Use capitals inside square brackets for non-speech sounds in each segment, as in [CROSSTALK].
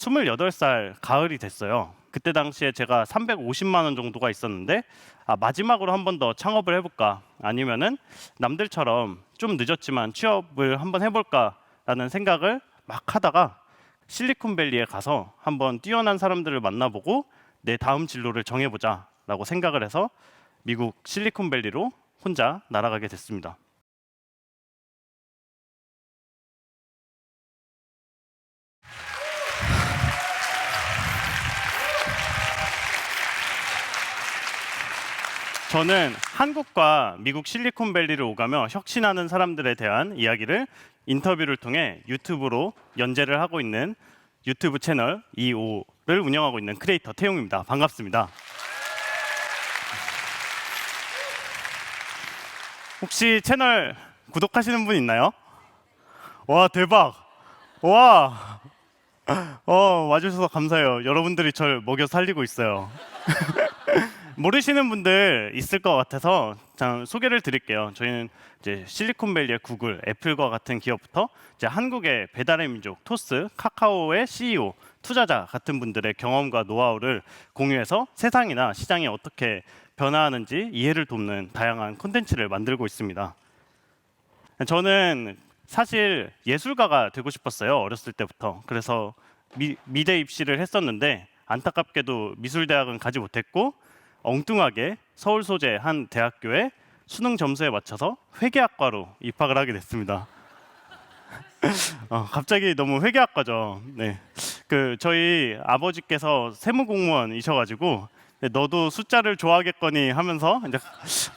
28살 가을이 됐어요. 그때 당시에 제가 350만 원 정도가 있었는데 아, 마지막으로 한 번 더 창업을 해볼까 아니면은 남들처럼 좀 늦었지만 취업을 한번 해볼까라는 생각을 막 하다가 실리콘밸리에 가서 한번 뛰어난 사람들을 만나보고 내 다음 진로를 정해보자라고 생각을 해서 미국 실리콘밸리로 혼자 날아가게 됐습니다. 저는 한국과 미국 실리콘밸리를 오가며 혁신하는 사람들에 대한 이야기를 인터뷰를 통해 유튜브로 연재를 하고 있는 유튜브 채널 25를 운영하고 있는 크리에이터 태용입니다. 반갑습니다. 혹시 채널 구독하시는 분 있나요? 와 대박! 와, 어 와주셔서 감사해요. 여러분들이 절 먹여 살리고 있어요. [LAUGHS] 모르시는 분들 있을 것 같아서 자, 소개를 드릴게요. 저희는 이제 실리콘밸리의 구글, 애플과 같은 기업부터 이제 한국의 배달의 민족, 토스, 카카오의 CEO, 투자자 같은 분들의 경험과 노하우를 공유해서 세상이나 시장이 어떻게 변화하는지 이해를 돕는 다양한 콘텐츠를 만들고 있습니다. 저는 사실 예술가가 되고 싶었어요 어렸을 때부터 그래서 미, 미대 입시를 했었는데 안타깝게도 미술대학은 가지 못했고 엉뚱하게 서울 소재 한 대학교에 수능 점수에 맞춰서 회계학과로 입학을 하게 됐습니다. [LAUGHS] 어, 갑자기 너무 회계학과죠. 네, 그 저희 아버지께서 세무공무원이셔가지고 네, 너도 숫자를 좋아하겠거니 하면서 이제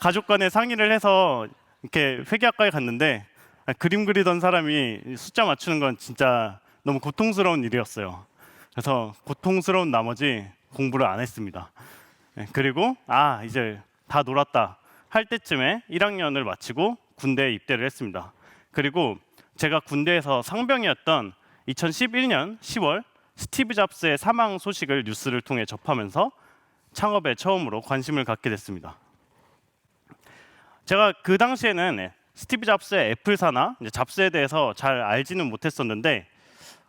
가족 간에 상의를 해서 이렇게 회계학과에 갔는데 아, 그림 그리던 사람이 숫자 맞추는 건 진짜 너무 고통스러운 일이었어요. 그래서 고통스러운 나머지 공부를 안 했습니다. 네, 그리고 아 이제 다 놀았다 할 때쯤에 1학년을 마치고 군대에 입대를 했습니다. 그리고 제가 군대에서 상병이었던 2011년 10월 스티브 잡스의 사망 소식을 뉴스를 통해 접하면서 창업에 처음으로 관심을 갖게 됐습니다. 제가 그 당시에는 네, 스티브 잡스의 애플사나 잡스에 대해서 잘 알지는 못했었는데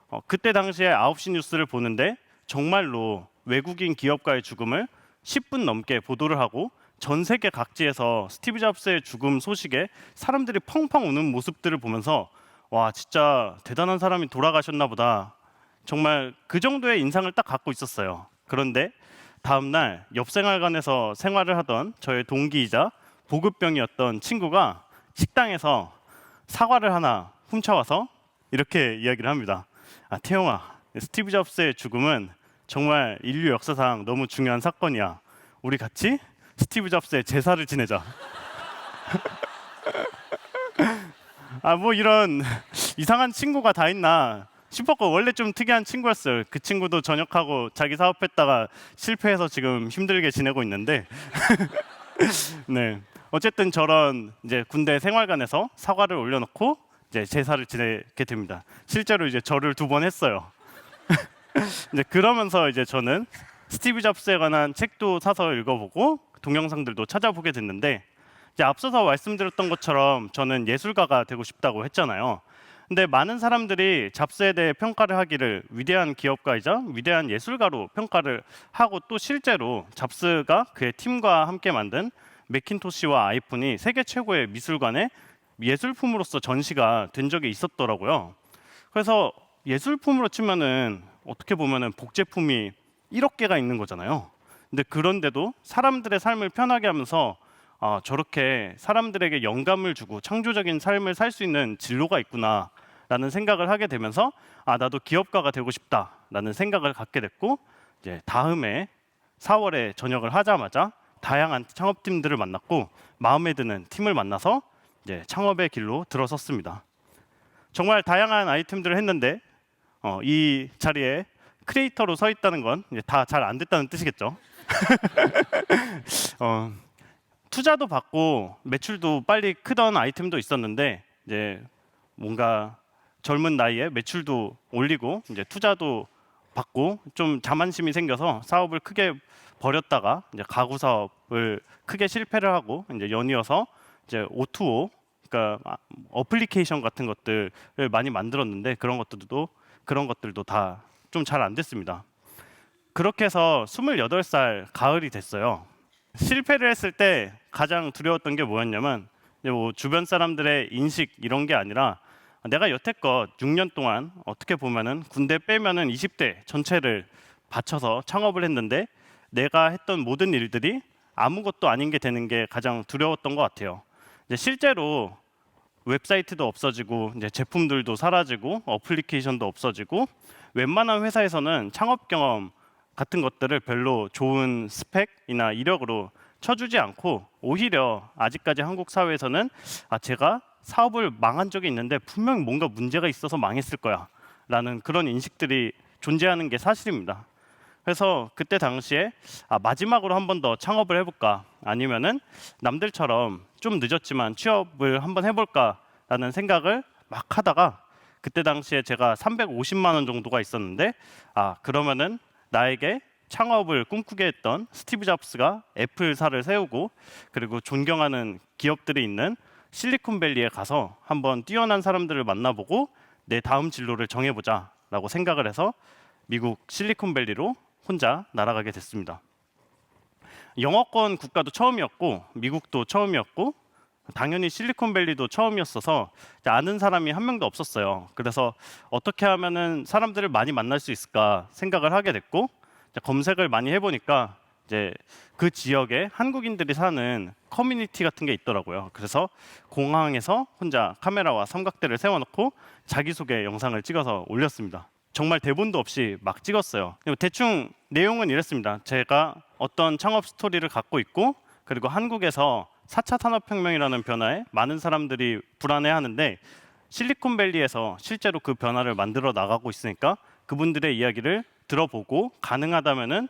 어, 그때 당시에 9시 뉴스를 보는데 정말로 외국인 기업가의 죽음을 10분 넘게 보도를 하고 전 세계 각지에서 스티브 잡스의 죽음 소식에 사람들이 펑펑 우는 모습들을 보면서 와 진짜 대단한 사람이 돌아가셨나 보다 정말 그 정도의 인상을 딱 갖고 있었어요. 그런데 다음 날 옆생활관에서 생활을 하던 저의 동기이자 보급병이었던 친구가 식당에서 사과를 하나 훔쳐와서 이렇게 이야기를 합니다. 아 태영아, 스티브 잡스의 죽음은 정말 인류 역사상 너무 중요한 사건이야. 우리 같이 스티브 잡스의 제사를 지내자. [LAUGHS] 아 뭐 이런 이상한 친구가 다 있나 싶었고 원래 좀 특이한 친구였어요. 그 친구도 전역하고 자기 사업했다가 실패해서 지금 힘들게 지내고 있는데 [LAUGHS] 네 어쨌든 저런 이제 군대 생활관에서 사과를 올려놓고 이제 제사를 지내게 됩니다. 실제로 이제 절을 두 번 했어요. [LAUGHS] 이제 그러면서 이제 저는 스티브 잡스에 관한 책도 사서 읽어보고 동영상들도 찾아보게 됐는데 이제 앞서서 말씀드렸던 것처럼 저는 예술가가 되고 싶다고 했잖아요. 근데 많은 사람들이 잡스에 대해 평가를 하기를 위대한 기업가이자 위대한 예술가로 평가를 하고 또 실제로 잡스가 그의 팀과 함께 만든 맥킨토시와 아이폰이 세계 최고의 미술관에 예술품으로서 전시가 된 적이 있었더라고요. 그래서 예술품으로 치면은 어떻게 보면은 복제품이 1억 개가 있는 거잖아요. 근데 그런데도 사람들의 삶을 편하게 하면서 아, 저렇게 사람들에게 영감을 주고 창조적인 삶을 살 수 있는 진로가 있구나라는 생각을 하게 되면서 아 나도 기업가가 되고 싶다라는 생각을 갖게 됐고 이제 다음에 4월에 전역을 하자마자 다양한 창업팀들을 만났고 마음에 드는 팀을 만나서 이제 창업의 길로 들어섰습니다. 정말 다양한 아이템들을 했는데 어, 이 자리에 크리에이터로 서 있다는 건 다 잘 안 됐다는 뜻이겠죠. [LAUGHS] 어, 투자도 받고 매출도 빨리 크던 아이템도 있었는데 이제 뭔가 젊은 나이에 매출도 올리고 이제 투자도 받고 좀 자만심이 생겨서 사업을 크게 버렸다가 이제 가구 사업을 크게 실패를 하고 이제 연이어서 이제 O2O 그러니까 아, 어플리케이션 같은 것들을 많이 만들었는데 그런 것들도 그런 것들도 다 좀 잘 안 됐습니다. 그렇게 해서 28살 가을이 됐어요. 실패를 했을 때 가장 두려웠던 게 뭐였냐면 뭐 주변 사람들의 인식 이런 게 아니라 내가 여태껏 6년 동안 어떻게 보면은 군대 빼면은 20대 전체를 바쳐서 창업을 했는데 내가 했던 모든 일들이 아무것도 아닌 게 되는 게 가장 두려웠던 것 같아요. 실제로 웹사이트도 없어지고 이제 제품들도 사라지고 어플리케이션도 없어지고 웬만한 회사에서는 창업 경험 같은 것들을 별로 좋은 스펙이나 이력으로 쳐주지 않고 오히려 아직까지 한국 사회에서는 아 제가 사업을 망한 적이 있는데 분명 뭔가 문제가 있어서 망했을 거야 라는 그런 인식들이 존재하는 게 사실입니다. 그래서 그때 당시에 아, 마지막으로 한 번 더 창업을 해볼까? 아니면은 남들처럼 좀 늦었지만 취업을 한번 해볼까라는 생각을 막 하다가 그때 당시에 제가 350만 원 정도가 있었는데 아 그러면은 나에게 창업을 꿈꾸게 했던 스티브 잡스가 애플사를 세우고 그리고 존경하는 기업들이 있는 실리콘밸리에 가서 한번 뛰어난 사람들을 만나보고 내 다음 진로를 정해보자라고 생각을 해서 미국 실리콘밸리로 혼자 날아가게 됐습니다. 영어권 국가도 처음이었고 미국도 처음이었고 당연히 실리콘밸리도 처음이었어서 아는 사람이 한 명도 없었어요. 그래서 어떻게 하면은 사람들을 많이 만날 수 있을까 생각을 하게 됐고 검색을 많이 해보니까 이제 그 지역에 한국인들이 사는 커뮤니티 같은 게 있더라고요. 그래서 공항에서 혼자 카메라와 삼각대를 세워놓고 자기소개 영상을 찍어서 올렸습니다. 정말 대본도 없이 막 찍었어요. 대충 내용은 이랬습니다. 제가 어떤 창업 스토리를 갖고 있고 그리고 한국에서 4차 산업혁명이라는 변화에 많은 사람들이 불안해하는데 실리콘밸리에서 실제로 그 변화를 만들어 나가고 있으니까 그분들의 이야기를 들어보고 가능하다면은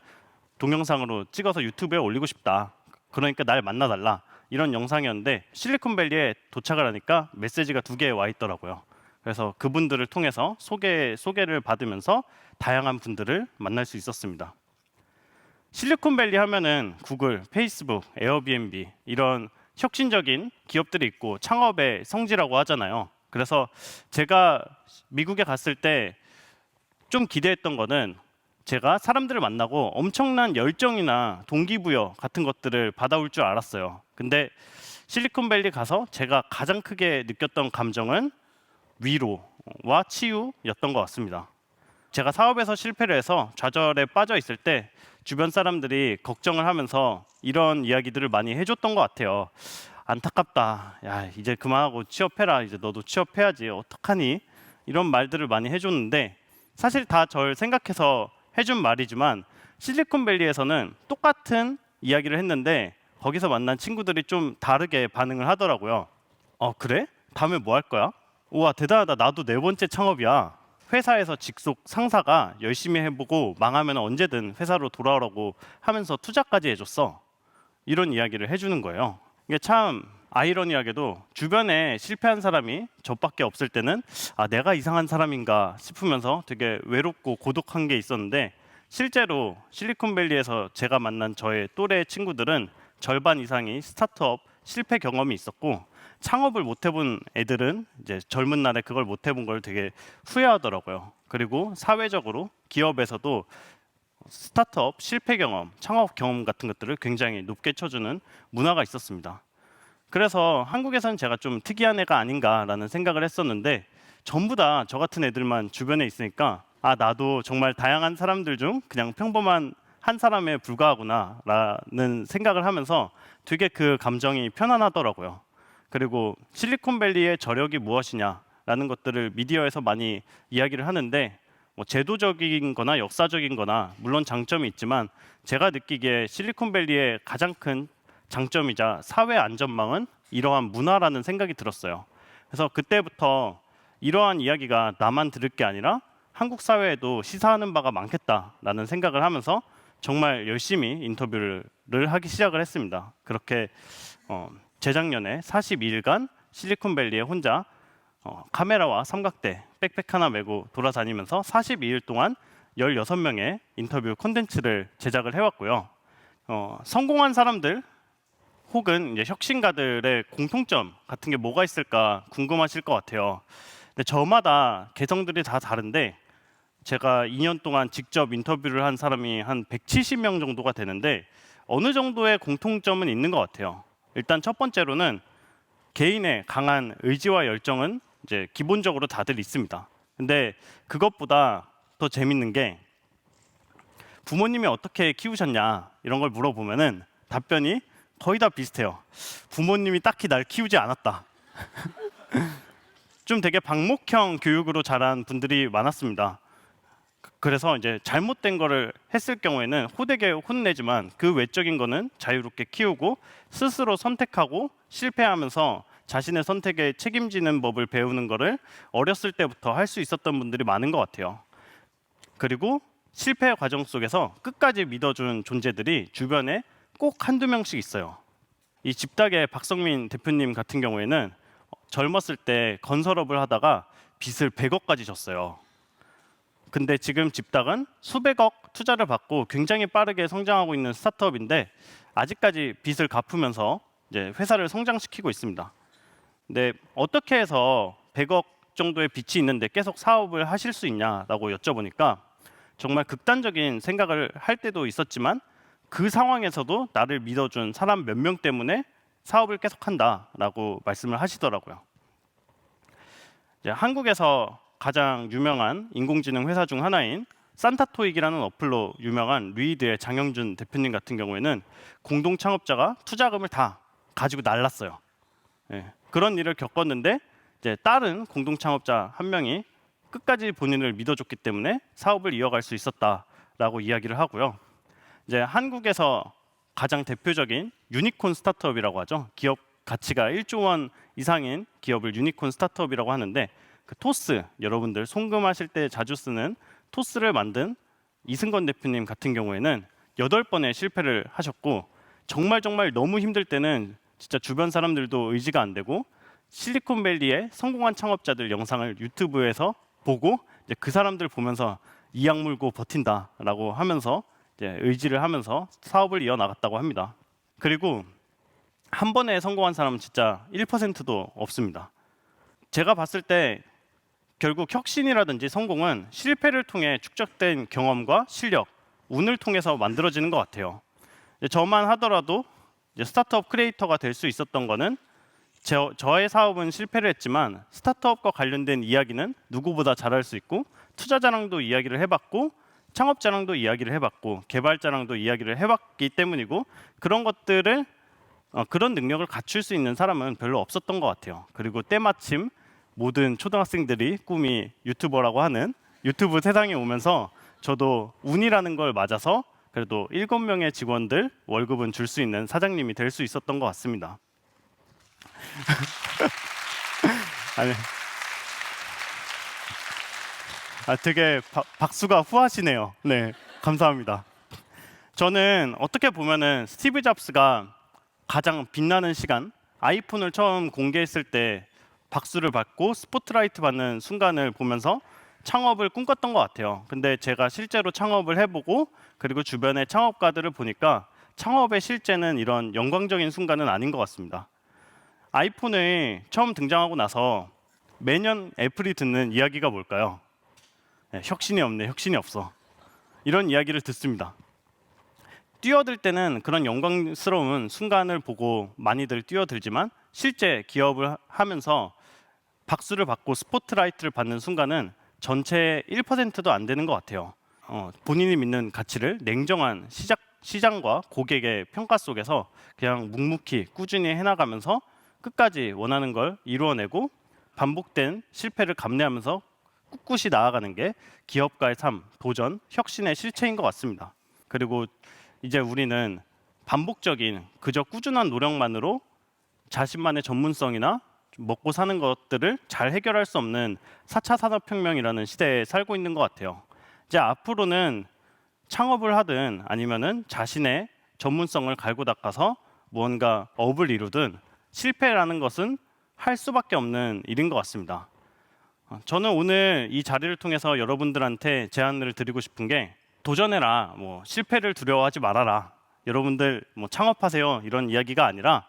동영상으로 찍어서 유튜브에 올리고 싶다. 그러니까 날 만나달라. 이런 영상이었는데 실리콘밸리에 도착을 하니까 메시지가 두 개 와 있더라고요. 그래서 그분들을 통해서 소개 소개를 받으면서 다양한 분들을 만날 수 있었습니다. 실리콘밸리 하면은 구글, 페이스북, 에어비앤비 이런 혁신적인 기업들이 있고 창업의 성지라고 하잖아요. 그래서 제가 미국에 갔을 때 좀 기대했던 거는 제가 사람들을 만나고 엄청난 열정이나 동기부여 같은 것들을 받아올 줄 알았어요. 근데 실리콘밸리 가서 제가 가장 크게 느꼈던 감정은 위로와 치유였던 것 같습니다. 제가 사업에서 실패를 해서 좌절에 빠져 있을 때 주변 사람들이 걱정을 하면서 이런 이야기들을 많이 해줬던 것 같아요. 안타깝다. 야 이제 그만하고 취업해라. 이제 너도 취업해야지. 어떡하니? 이런 말들을 많이 해줬는데 사실 다 절 생각해서 해준 말이지만 실리콘밸리에서는 똑같은 이야기를 했는데 거기서 만난 친구들이 좀 다르게 반응을 하더라고요. 어 그래? 다음에 뭐 할 거야? 우와 대단하다. 나도 네 번째 창업이야. 회사에서 직속 상사가 열심히 해보고 망하면 언제든 회사로 돌아오라고 하면서 투자까지 해줬어. 이런 이야기를 해주는 거예요. 이게 참 아이러니하게도 주변에 실패한 사람이 저밖에 없을 때는 아 내가 이상한 사람인가 싶으면서 되게 외롭고 고독한 게 있었는데 실제로 실리콘밸리에서 제가 만난 저의 또래 친구들은 절반 이상이 스타트업 실패 경험이 있었고 창업을 못 해본 애들은 이제 젊은 날에 그걸 못 해본 걸 되게 후회하더라고요. 그리고 사회적으로 기업에서도 스타트업 실패 경험, 창업 경험 같은 것들을 굉장히 높게 쳐주는 문화가 있었습니다. 그래서 한국에서는 제가 좀 특이한 애가 아닌가라는 생각을 했었는데 전부 다 저 같은 애들만 주변에 있으니까 아 나도 정말 다양한 사람들 중 그냥 평범한 한 사람에 불과하구나라는 생각을 하면서 되게 그 감정이 편안하더라고요. 그리고 실리콘밸리의 저력이 무엇이냐라는 것들을 미디어에서 많이 이야기를 하는데 뭐 제도적인 거나 역사적인 거나 물론 장점이 있지만 제가 느끼기에 실리콘밸리의 가장 큰 장점이자 사회 안전망은 이러한 문화라는 생각이 들었어요. 그래서 그때부터 이러한 이야기가 나만 들을 게 아니라 한국 사회에도 시사하는 바가 많겠다라는 생각을 하면서 정말 열심히 인터뷰를 하기 시작을 했습니다. 그렇게 어, 재작년에 42일간 실리콘밸리에 혼자 어, 카메라와 삼각대, 백팩 하나 메고 돌아다니면서 42일 동안 16명의 인터뷰 콘텐츠를 제작을 해왔고요. 어, 성공한 사람들 혹은 이제 혁신가들의 공통점 같은 게 뭐가 있을까 궁금하실 것 같아요. 근데 저마다 개성들이 다 다른데 제가 2년 동안 직접 인터뷰를 한 사람이 한 170명 정도가 되는데 어느 정도의 공통점은 있는 것 같아요. 일단 첫 번째로는 개인의 강한 의지와 열정은 이제 기본적으로 다들 있습니다. 근데 그것보다 더 재밌는 게 부모님이 어떻게 키우셨냐 이런 걸 물어보면은 답변이 거의 다 비슷해요. 부모님이 딱히 날 키우지 않았다. [LAUGHS] 좀 되게 방목형 교육으로 자란 분들이 많았습니다. 그래서 이제 잘못된 거를 했을 경우에는 호되게 혼내지만 그 외적인 거는 자유롭게 키우고 스스로 선택하고 실패하면서 자신의 선택에 책임지는 법을 배우는 거를 어렸을 때부터 할 수 있었던 분들이 많은 것 같아요. 그리고 실패 과정 속에서 끝까지 믿어준 존재들이 주변에 꼭 한두 명씩 있어요. 이 집닭의 박성민 대표님 같은 경우에는 젊었을 때 건설업을 하다가 빚을 100억까지 졌어요. 근데 지금 집닭은 수백억 투자를 받고 굉장히 빠르게 성장하고 있는 스타트업인데 아직까지 빚을 갚으면서 이제 회사를 성장시키고 있습니다. 근데 어떻게 해서 100억 정도의 빚이 있는데 계속 사업을 하실 수 있냐라고 여쭤보니까 정말 극단적인 생각을 할 때도 있었지만 그 상황에서도 나를 믿어준 사람 몇 명 때문에 사업을 계속한다라고 말씀을 하시더라고요. 한국에서 가장 유명한 인공지능 회사 중 하나인 산타토익이라는 어플로 유명한 루이드의 장영준 대표님 같은 경우에는 공동 창업자가 투자금을 다 가지고 날랐어요. 예, 그런 일을 겪었는데 이제 다른 공동 창업자 한 명이 끝까지 본인을 믿어줬기 때문에 사업을 이어갈 수 있었다라고 이야기를 하고요. 이제 한국에서 가장 대표적인 유니콘 스타트업이라고 하죠. 기업 가치가 1조 원 이상인 기업을 유니콘 스타트업이라고 하는데 그 토스 여러분들 송금하실 때 자주 쓰는 토스를 만든 이승건 대표님 같은 경우에는 여덟 번의 실패를 하셨고 정말 정말 너무 힘들 때는 진짜 주변 사람들도 의지가 안 되고 실리콘밸리의 성공한 창업자들 영상을 유튜브에서 보고 이제 그 사람들 보면서 이악 물고 버틴다라고 하면서 이제 의지를 하면서 사업을 이어 나갔다고 합니다. 그리고 한 번에 성공한 사람은 진짜 1%도 없습니다. 제가 봤을 때 결국 혁신이라든지 성공은 실패를 통해 축적된 경험과 실력, 운을 통해서 만들어지는 것 같아요. 저만 하더라도 스타트업 크리에이터가 될 수 있었던 거는 저, 저의 사업은 실패를 했지만 스타트업과 관련된 이야기는 누구보다 잘할 수 있고 투자 자랑도 이야기를 해봤고 창업 자랑도 이야기를 해봤고 개발 자랑도 이야기를 해봤기 때문이고 그런 것들을 어, 그런 능력을 갖출 수 있는 사람은 별로 없었던 것 같아요. 그리고 때마침 모든 초등학생들이 꿈이 유튜버라고 하는 유튜브 세상에 오면서 저도 운이라는 걸 맞아서 그래도 일곱 명의 직원들 월급은 줄 수 있는 사장님이 될 수 있었던 것 같습니다. [LAUGHS] 아니, 아 되게 바, 박수가 후하시네요. 네, 감사합니다. 저는 어떻게 보면은 스티브 잡스가 가장 빛나는 시간, 아이폰을 처음 공개했을 때 박수를 받고 스포트라이트 받는 순간을 보면서 창업을 꿈꿨던 것 같아요. 근데 제가 실제로 창업을 해보고 그리고 주변의 창업가들을 보니까 창업의 실제는 이런 영광적인 순간은 아닌 것 같습니다. 아이폰이 처음 등장하고 나서 매년 애플이 듣는 이야기가 뭘까요? 네, 혁신이 없네, 혁신이 없어. 이런 이야기를 듣습니다. 뛰어들 때는 그런 영광스러운 순간을 보고 많이들 뛰어들지만 실제 기업을 하면서 박수를 받고 스포트라이트를 받는 순간은 전체의 1%도 안 되는 것 같아요. 어, 본인이 믿는 가치를 냉정한 시작, 시장과 고객의 평가 속에서 그냥 묵묵히 꾸준히 해나가면서 끝까지 원하는 걸 이루어내고 반복된 실패를 감내하면서 꿋꿋이 나아가는 게 기업가의 삶, 도전, 혁신의 실체인 것 같습니다. 그리고 이제 우리는 반복적인 그저 꾸준한 노력만으로 자신만의 전문성이나 먹고 사는 것들을 잘 해결할 수 없는 4차 산업혁명이라는 시대에 살고 있는 것 같아요. 이제 앞으로는 창업을 하든 아니면은 자신의 전문성을 갈고 닦아서 무언가 업을 이루든 실패라는 것은 할 수밖에 없는 일인 것 같습니다. 어, 저는 오늘 이 자리를 통해서 여러분들한테 제안을 드리고 싶은 게 도전해라, 뭐 실패를 두려워하지 말아라, 여러분들 뭐 창업하세요 이런 이야기가 아니라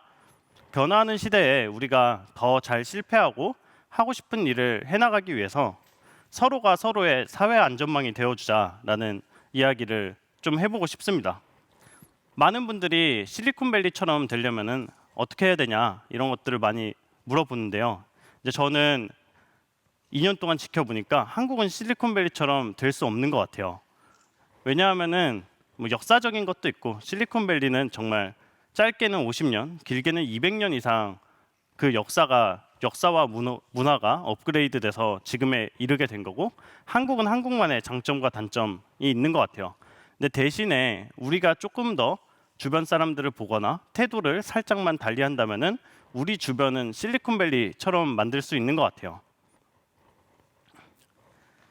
변화하는 시대에 우리가 더 잘 실패하고 하고 싶은 일을 해나가기 위해서 서로가 서로의 사회 안전망이 되어주자라는 이야기를 좀 해보고 싶습니다. 많은 분들이 실리콘밸리처럼 되려면은 어떻게 해야 되냐 이런 것들을 많이 물어보는데요. 이제 저는 2년 동안 지켜보니까 한국은 실리콘밸리처럼 될 수 없는 것 같아요. 왜냐하면은 뭐 역사적인 것도 있고 실리콘밸리는 정말 짧게는 50년, 길게는 200년 이상 그 역사가 역사와 문화, 문화가 업그레이드돼서 지금에 이르게 된 거고 한국은 한국만의 장점과 단점이 있는 것 같아요. 근데 대신에 우리가 조금 더 주변 사람들을 보거나 태도를 살짝만 달리한다면은 우리 주변은 실리콘밸리처럼 만들 수 있는 것 같아요.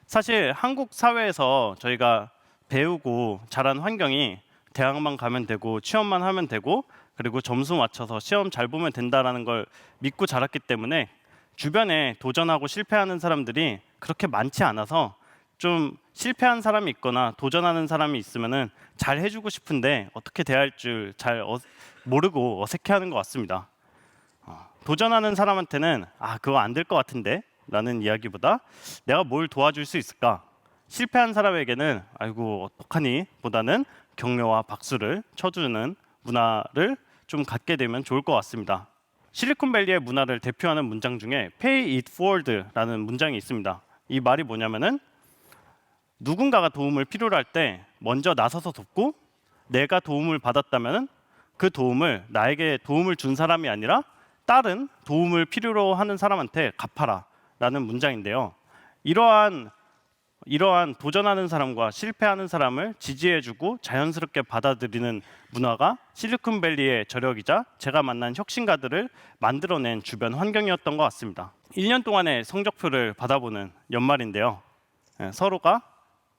사실 한국 사회에서 저희가 배우고 자란 환경이 대학만 가면 되고 취업만 하면 되고 그리고 점수 맞춰서 시험 잘 보면 된다라는 걸 믿고 자랐기 때문에 주변에 도전하고 실패하는 사람들이 그렇게 많지 않아서 좀 실패한 사람이 있거나 도전하는 사람이 있으면은 잘 해주고 싶은데 어떻게 대할 줄 잘 모르고 어색해하는 것 같습니다. 어, 도전하는 사람한테는 아 그거 안 될 것 같은데 라는 이야기보다 내가 뭘 도와줄 수 있을까? 실패한 사람에게는 아이고 어떡하니 보다는 격려와 박수를 쳐주는 문화를 좀 갖게 되면 좋을 것 같습니다. 실리콘밸리의 문화를 대표하는 문장 중에 pay it forward라는 문장이 있습니다. 이 말이 뭐냐면은 누군가가 도움을 필요로 할 때 먼저 나서서 돕고 내가 도움을 받았다면 그 도움을 나에게 도움을 준 사람이 아니라 다른 도움을 필요로 하는 사람한테 갚아라 라는 문장인데요. 이러한 이러한 도전하는 사람과 실패하는 사람을 지지해주고 자연스럽게 받아들이는 문화가 실리콘밸리의 저력이자 제가 만난 혁신가들을 만들어낸 주변 환경이었던 것 같습니다. 1년 동안의 성적표를 받아보는 연말인데요. 예, 서로가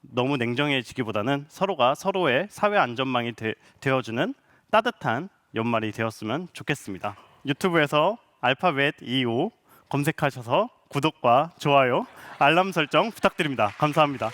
너무 냉정해지기보다는 서로가 서로의 사회 안전망이 되, 되어주는 따뜻한 연말이 되었으면 좋겠습니다. 유튜브에서 알파벳 25 검색하셔서 구독과 좋아요, 알람 설정 부탁드립니다. 감사합니다.